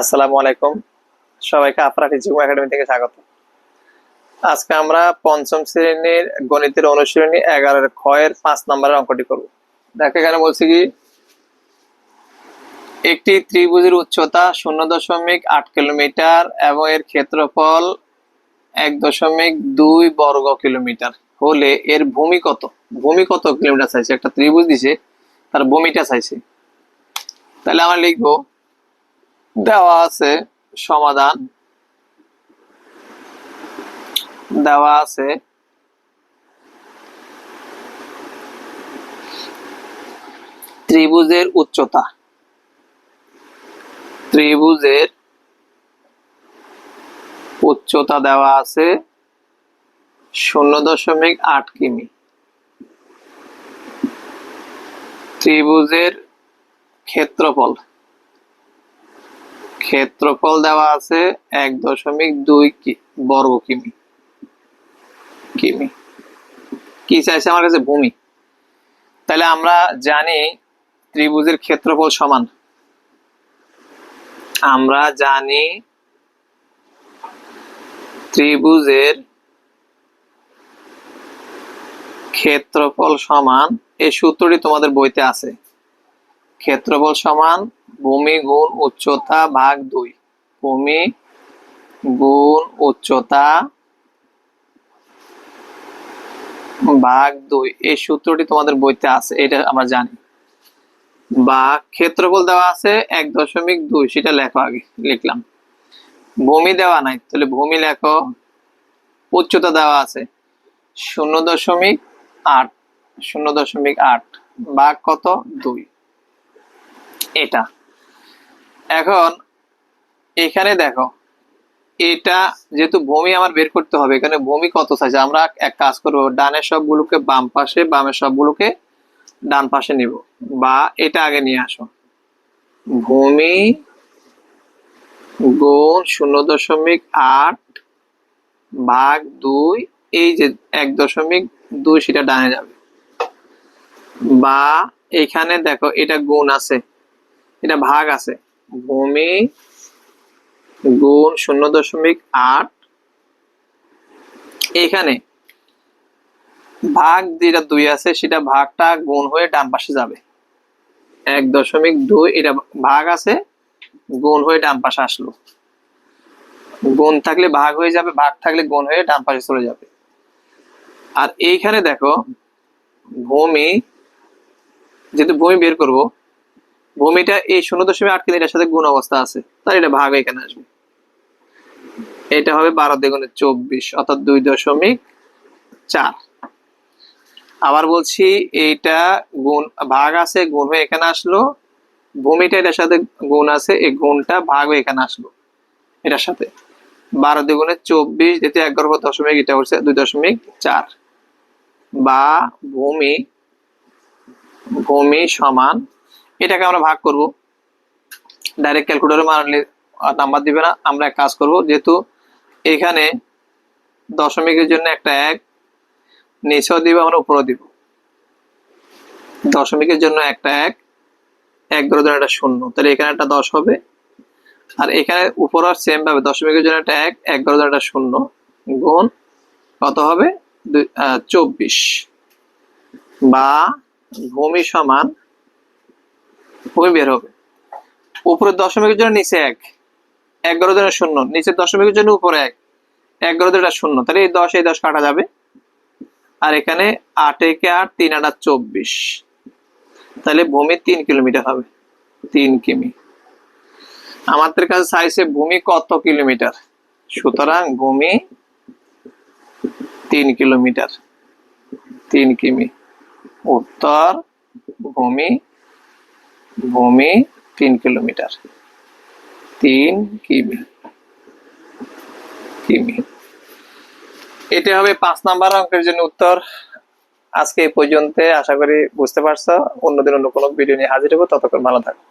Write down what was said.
আসসালামু আলাইকুম। সবাইকে আফরা টিচিং একাডেমি থেকে স্বাগত। আজকে আমরা পঞ্চম শ্রেণির গণিতের অনুশীলনী এগারোর ক্ষয়ের পাঁচ নম্বরের অঙ্কটি করব। দেখো এখানে বলছি কি, একটি ত্রিভুজের উচ্চতা শূন্য দশমিক আট কিলোমিটার এবং এর ক্ষেত্রফল এক দশমিক দুই বর্গ কিলোমিটার। হলে এর ভূমি কত? ভূমি কত কিলোমিটার চাইছে? একটা ত্রিভুজ দিছে, তার ভূমিটা চাইছে। তাহলে আমরা লিখব দেওয়া আছে, সমাধান। দেওয়া আছে। ত্রিভুজের উচ্চতা। ত্রিভুজের উচ্চতা দেওয়া আছে শূন্য দশমিক আট কিমি। ত্রিভুজের ক্ষেত্রফল। ক্ষেত্রফল দেওয়া আছে এক দশমিক দুই বর্গ কিমি। কিমি। কি চাইছে আমার কাছে? ভূমি। তাহলে আমরা জানি ত্রিভুজের ক্ষেত্রফল সমান। আমরা জানি ত্রিভুজের ক্ষেত্রফল সমান, এই সূত্রটি তোমাদের বইতে আছে। ক্ষেত্রফল সমান ভূমি গুণ উচ্চতা ভাগ দুই। ভূমি গুণ উচ্চতা ভাগ দুই। এই সূত্রটি তোমাদের বইতে আছে, এটা আমরা জানি। বা ক্ষেত্রফল দেওয়া আছে এক দশমিক দুই, সেটা লেখো আগে, লিখলাম। ভূমি দেওয়া নাই, তাহলে ভূমি লেখো। উচ্চতা দেওয়া আছে শূন্য দশমিক আট, শূন্য দশমিক আট, ভাগ কত? দুই। এটা। এখন এখানে দেখো, এটা যেহেতু ভূমি আমার বের করতে হবে, এখানে ভূমি কত চাইছে আমরা এক কাজ করব, ডানের সবগুলোকে বাম পাশে, বামের সবগুলোকে ডান পাশে নিব, বা এটা আগে নিয়ে আসো। ভূমি গুণ শূন্য দশমিক আট ভাগ দুই, এই যে এক দশমিক দুই সেটা ডানে যাবে। বা এখানে দেখো, এটা গুণ আছে, এটা ভাগ আছে। ভূমি গুণ শূন্য দশমিক আট। এখানে ভাগ যেটা দুই আছে, সেটা ভাগটা গুণ হয়ে ডান পাশে যাবে। এক দশমিক দুই, এটা ভাগ আছে, গুণ হয়ে ডান পাশে আসলো। গুণ থাকলে ভাগ হয়ে যাবে, ভাগ থাকলে গুণ হয়ে ডান পাশে চলে যাবে। আর এইখানে দেখো, ভূমি, যেহেতু ভূমি বের করব ভূমিটা এই শূন্য দশমিক আট কিন্তু এটার সাথে গুণ অবস্থা আছে। তার এটা ভাগ এখানে আসবে। এটা হবে বারো দ্বিগুণে চব্বিশ, অর্থাৎ দুই দশমিক চার। আবার বলছি, এইটা গুণ, ভাগ আছে, গুণ হয়ে এখানে আসলো। ভূমিটা এটার সাথে গুণ আছে, এই গুণটা ভাগ হয়ে এখানে আসলো এটার সাথে। বারো দ্বিগুণে চব্বিশ দ্বিতীয় এগারো দশমিক, এটা হচ্ছে দুই দশমিক চার। বা ভূমি ভূমি সমান এটাকে আমরা ভাগ করব। ডাইরেক্ট ক্যালকুলেটরে মারলে নাম্বার দিবে না। আমরা এক কাজ করব, যেহেতু এখানে দশমিকের জন্য একটা এক, নিচেও দিব, আমরা উপরেও দিব। দশমিকের জন্য একটা এক এক ধরে ধরে একটা শূন্য। তাহলে এখানে একটা দশ হবে। আর এখানে উপর আর সেম ভাবে দশমিকের জন্য একটা এক এক ধরে ধরে একটা শূন্য গুণ কত হবে? চব্বিশ। বা ভূমি সমান ভূমি বের হবে। উপরে দশমিকের জন্য নিচে এক, এগারো জনের শূন্য নিচে দশমিকের জন্য উপরে এক, এগারো জনের শূন্য। তাহলে এই দশ এই দশ কাটা যাবে। আর এখানে আট একে আট, তিন আট চব্বিশ। তাহলে ভূমি তিন কিলোমিটার হবে, তিন কিমি। আমাদের কাছে চাইছে ভূমি কত কিলোমিটার? সুতরাং ভূমি তিন কিলোমিটার, তিন কিমি। উত্তর, ভূমি ভূমি তিন কিলোমিটার। তিন কিমি। কিমি। এটা হবে পাঁচ নাম্বার অঙ্কের জন্য উত্তর। আজকে এই পর্যন্ত আশা করি বুঝতে পারছ। অন্যদিন অন্য কোনো ভিডিও নিয়ে হাজির হব। ততক্ষণ ভালো থাকো।